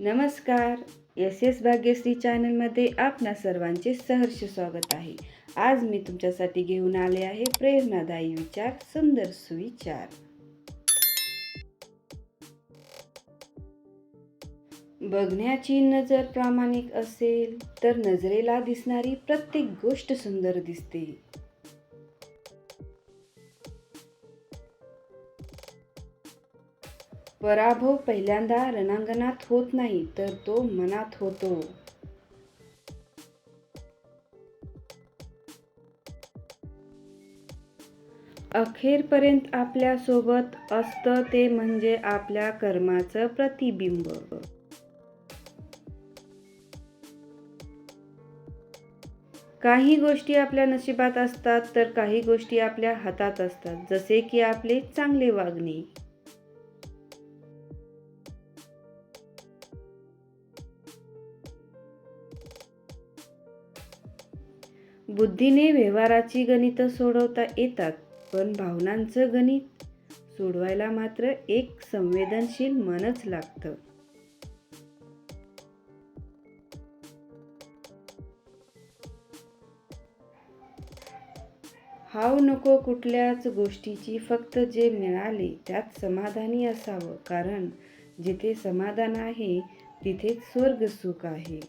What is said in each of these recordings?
नमस्कार. S S Bhagyashree चॅनलमध्ये आपणा सर्वांचे सहर्ष स्वागत आहे. आज मी तुमच्यासाठी घेऊन आले आहे प्रेरणादायी विचार सुंदर सुविचार. बघण्याची नजर प्रामाणिक असेल तर नजरेला दिसणारी प्रत्येक गोष्ट सुंदर दिसते. पराभव पहिल्यांदा रणांगणात होत नाही तर तो मनात होतो. अखेरपर्यंत आपल्यासोबत असतं ते म्हणजे आपल्या कर्माचं प्रतिबिंब. काही गोष्टी आपल्या नशिबात असतात तर काही गोष्टी आपल्या हातात असतात जसे की आपले चांगले वागणे. बुद्धीने व्यवहाराची गणितं सोडवता येतात पण भावनांचं गणित सोडवायला मात्र एक संवेदनशील मनच लागतं. हाव नको कुठल्याच गोष्टीची फक्त जे मिळाले त्यात समाधानी असावं कारण जिथे समाधान आहे तिथेच स्वर्ग सुख आहे.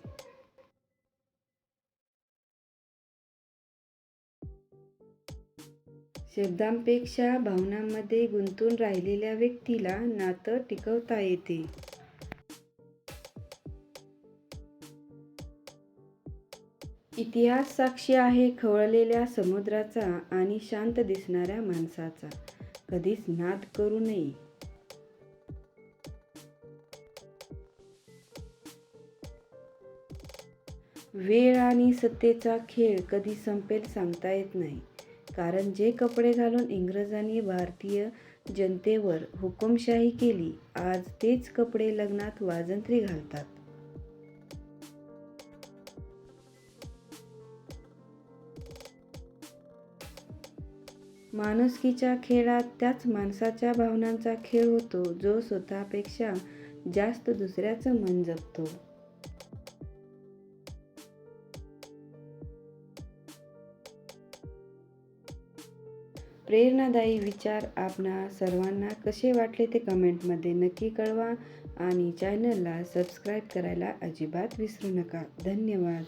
शब्दांपेक्षा भावनांमध्ये गुंतून राहिलेल्या व्यक्तीला नातं टिकवता येते. इतिहास साक्षी आहे खवळलेल्या समुद्राचा आणि शांत दिसणाऱ्या माणसाचा. कधीच नाद करू नये. वेळ आणि सत्तेचा खेळ कधी संपेल सांगता येत नाही. कारण जे कपडे घालून इंग्रजांनी भारतीय जनतेवर हुकुमशाही केली आज तेच कपडे लग्नात वाजंत्री घालतात. माणुसकीच्या खेळात त्याच माणसाच्या भावनांचा खेळ होतो जो स्वतःपेक्षा जास्त दुसऱ्याचं मन जपतो. प्रेरणादायी विचार आपणा सर्वांना कसे वाटले ते कमेंटमध्ये नक्की कळवा आणि चॅनलला सबस्क्राईब करायला अजिबात विसरू नका. धन्यवाद.